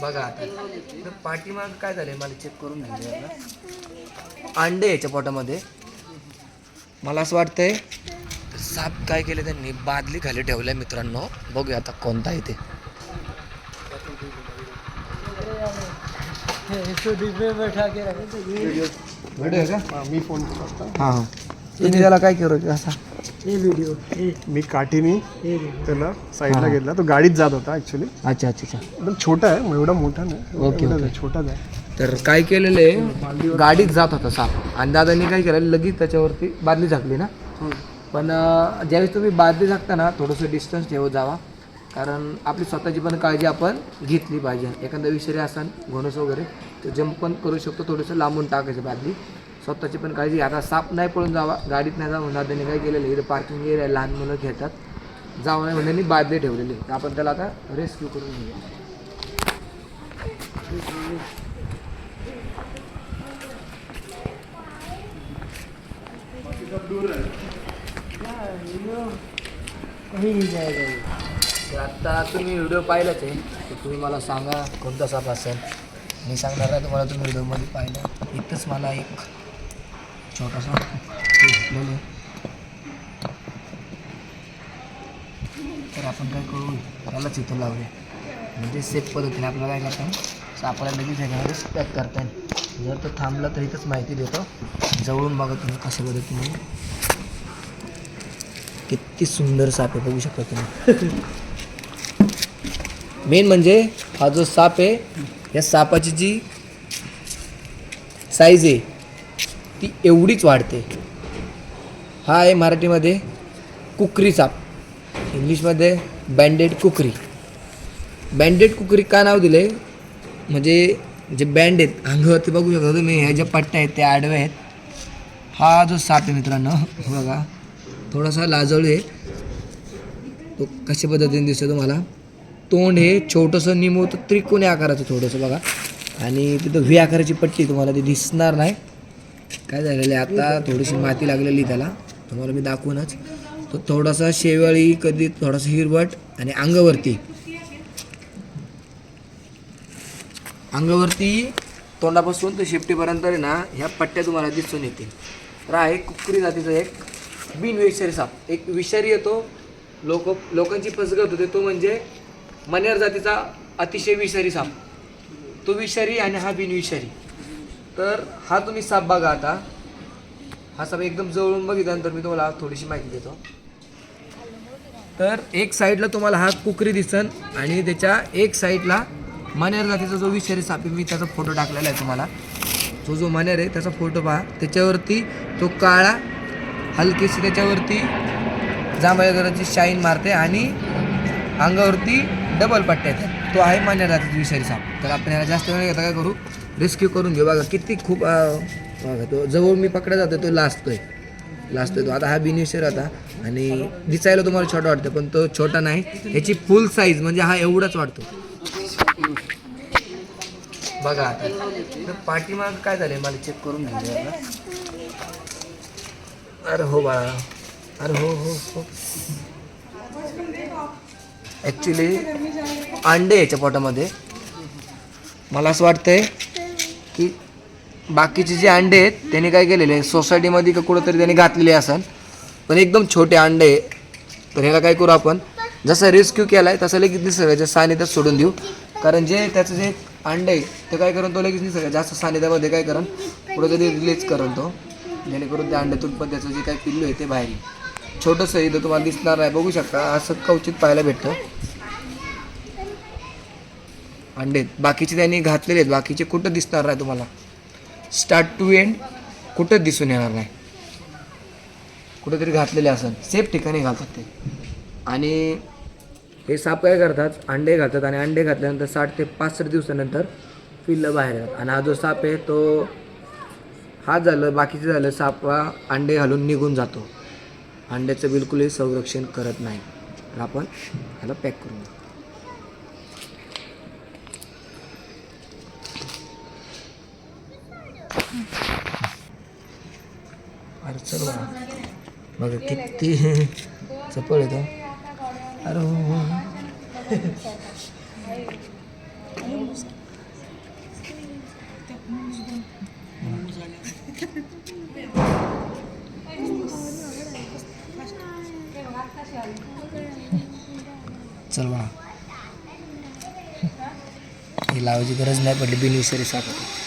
बघा आता. इथं पाठीमाग काय झालंय? मला चेक करून घ्यायला आता. अंडे याच्या पोटामध्ये. मला असं वाटतंय साप काय केले त्यांनी? बादली खाली ठेवल्या मित्रांनो. बघूया आता कोणता आहे ते. में बैठा के रखे थे ये व्हिडिओ का मी फोन हां हां. तुम्ही त्याला काय करू? असा. ये मी काठीने त्याला साईडला घेतला तो गाडीत जात होता ऍक्च्युली अच्छा अच्छा अच्छा. एकदम छोटा आहे मग एवढा मोठा नाही. ओके, एवढाच. आहे, छोटाच आहे. तर काय केलेलं आहे गाडीत जात होता साप. आणि दादांनी काय केलं लगेच त्याच्यावरती बादली झाकली ना. पण अं, ज्यावेळेस तुम्ही बादली झाकता ना थोडंसं डिस्टन्स ठेवत जावा. कारण आपली स्वतःची पण काळजी आपण घेतली पाहिजे. एखादा विषारी असन घोणस वगैरे तर जंप पण करू शकतो थोडंसं लांबून टाकायचं बादली. स्वतःची पण काळजी आता साप नाही पळून जावा गाडीत नाही जावं त्यांनी काय केलेलं इथं पार्किंग एरिया लहान मुलं खेळतात. जावं नाही म्हणून बादली ठेवलेली तर आपण त्याला आता रेस्क्यू करून घेऊया. कहीं तर आत्ता तुम्ही व्हिडिओ पाहिलाच आहे. तर तुम्ही मला सांगा कोणता साप असेल? मी सांगणार नाही तुम्हाला तुम्ही व्हिडिओमध्ये पाहिलं. इथंच मला एक छोटासा. ते तर आपण काय करू? त्यालाच इथं लावूया. म्हणजे सेफ पद्धतीने आपल्याला काय करता येईल लगेच ह्याच्यामध्ये पॅक करता येईल. जर तो थांबला तर इथंच माहिती देतो. जवळून बघा तुम्ही कशा पद्धतीने. किती सुंदर साप आहे बघू शकता तुम्ही. मेन म्हणजे हा जो साप आहे या सापाची जी साईज आहे ती एवढीच वाढते. हा आहे मराठीमध्ये कुकरी साप. इंग्लिशमध्ये बँडेड कुकरी. बँडेड कुकरी का नाव दिलं आहे म्हणजे जे बँड आहेत अंगावरती बघू शकता तुम्ही ह्या ज्या पट्ट्या आहेत त्या आडव्या आहेत. हा जो साप आहे मित्रांनो बघा थोडासा लाजळू आहे. तो कशा पद्धतीने दिसतो तुम्हाला? तोंड हे छोटंसं निमवतं त्रिकोणी आकाराचं थोडंसं बघा. आणि तिथं व्ही आकाराची पट्टी तुम्हाला ती दिसणार नाही. काय झालेलं आहे? आता थोडीशी माती लागलेली त्याला. तुम्हाला मी दाखवूनच. तो थोडासा शेवाळी कधी थोडासा हिरवट आणि अंगावरती. अंगावरती तोंडापासून ते शेपटीपर्यंत आहे ना ह्या पट्ट्या तुम्हाला दिसून येतील. तर हा एक कुकरी जातीचा एक बिनविषारी साप. एक विषारी येतो लोक लोकांची फसगत होते तो. म्हणजे मनेर जातीचा अतिशय विषारी साप. तो विषारी आणि हा बिनविषारी तर हा तुम्ही साप बघा आता. हा साप एकदम जवळून बघितल्यानंतर मी तुम्हाला थोडीशी माहिती देतो. तर एक साईडला तुम्हाला हा कुकरी दिसन आणि त्याच्या एक साईडला मण्यार जातीचा जो विषारी साप आहे मी त्याचा फोटो टाकलेला आहे तुम्हाला. जो जो मानेर आहे त्याचा फोटो पहा. त्याच्यावरती तो काळा हलकीशी त्याच्यावरती जांभळ्या कलरची शाईन मारते आणि अंगावरती डबल पट्ट्या येतात. तो आहे मान्य जातीचा विषारी साप. तर आपण याला जास्त वेळ घेता काय करू? रेस्क्यू करून घेऊ बघा किती खूप बघा तो जवळ मी पकडा जातो तो लाजतोय लाजतोय तो. आता हा बिनिशर आता आणि दिसायला तुम्हाला छोटा वाटतं पण तो छोटा नाही. याची फुल साईज म्हणजे हा एवढाच वाटतो बघा आता. पाठीमाग काय झालंय? मला चेक करून घ्यायला अरे हो बाळा. अरे हो हो हो. ॲक्च्युली अंडे याच्या पोटामध्ये. मला असं वाटतंय बाकीचे जे अंडे आहेत त्यांनी काय केलेले आहे सोसायटीमध्ये का कुठंतरी त्यांनी घातलेले असाल पण एकदम छोटे अंडे आहे. तर ह्याला काय करू आपण? जसं रेस्क्यू केला आहे तसं लगेच निसर्गाच्या सानिध्यात सोडून देऊ. कारण जे त्याचं जे अंडे आहे ते काय करून तो लगेच निसर्ग जास्त सानिध्यामध्ये काय करण कुठंतरी रिलीज करण तो. जेणेकरून त्या अंड्यातून पण त्याचं जे काही पिल्लू आहे ते बाहेर येईल. छोटंसं इथं तुम्हाला दिसणार नाही. बघू शकता असं कवचित पाहायला भेटतं. अंडे आहेत. बाकीचे त्यांनी घातलेले आहेत. बाकीचे कुठं दिसणार नाही तुम्हाला? स्टार्ट टू एंड कुठंच दिसून येणार नाही. कुठेतरी घातलेले असेल सेफ ठिकाणी घालतात ते. आणि हे साप काय करतात अंडे घालतात आणि अंडे घातल्यानंतर साठ ते पासष्ट दिवसानंतर पिल्लं बाहेर येतात. आणि हा जो साप आहे तो हा झालं बाकीचं झालं साप हा अंडे घालून निघून जातो. अंड्याचं बिलकुलही संरक्षण करत नाही. तर आपण ह्याला पॅक करून seru bagi kiti sepul itu? Aduh. Selamat. Ilau juga harus naik pada bini seri satu.